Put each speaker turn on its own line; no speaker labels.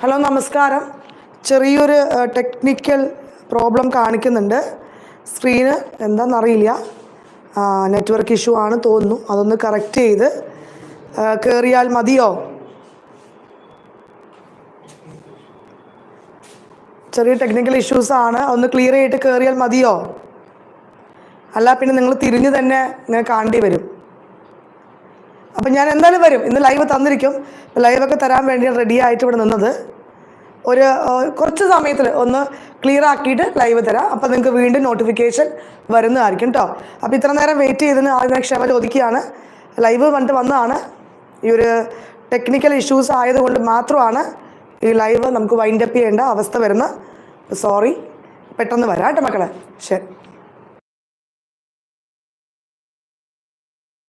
Hello നമസ്കാരം. ചെറിയൊരു technical problem കാണിക്കുന്നുണ്ട്. സ്ക്രീന് എന്താണെന്നറിയില്ല നെറ്റ്വർക്ക് ഇഷ്യൂ ആണ് തോന്നുന്നു. അതൊന്ന് കറക്റ്റ് ചെയ്ത് കയറിയാൽ മതിയോ? ചെറിയ ടെക്നിക്കൽ ഇഷ്യൂസ് ആണ്. ഒന്ന് ക്ലിയർ ചെയ്തിട്ട് കയറിയാൽ മതിയോ? അല്ല പിന്നെ നിങ്ങൾ തിരിഞ്ഞ് തന്നെ ഇങ്ങനെ കാണേണ്ടി വരും. അപ്പം ഞാൻ എന്തായാലും വരും. ഇന്ന് ലൈവ് തന്നിരിക്കും. ലൈവൊക്കെ തരാൻ വേണ്ടി റെഡി ആയിട്ട് ഇവിടെ നിന്നത്. ഒരു കുറച്ച് സമയത്തിൽ ഒന്ന് ക്ലിയർ ആക്കിയിട്ട് ലൈവ് തരാം. അപ്പോൾ നിങ്ങൾക്ക് വീണ്ടും നോട്ടിഫിക്കേഷൻ വരുന്നതായിരിക്കും കേട്ടോ അപ്പോൾ ഇത്ര നേരം വെയിറ്റ് ചെയ്തതിന് ആദ്യം ക്ഷമ ചോദിക്കുകയാണ്. ലൈവ് വന്നിട്ട് വന്നതാണ്. ഈ ഒരു ടെക്നിക്കൽ ഇഷ്യൂസ് ആയതുകൊണ്ട് മാത്രമാണ് ഈ ലൈവ് നമുക്ക് വൈൻഡപ്പ് ചെയ്യേണ്ട അവസ്ഥ വരുന്നത്. സോറി പെട്ടെന്ന് വരാം കേട്ടോ മക്കളെ. ശരി.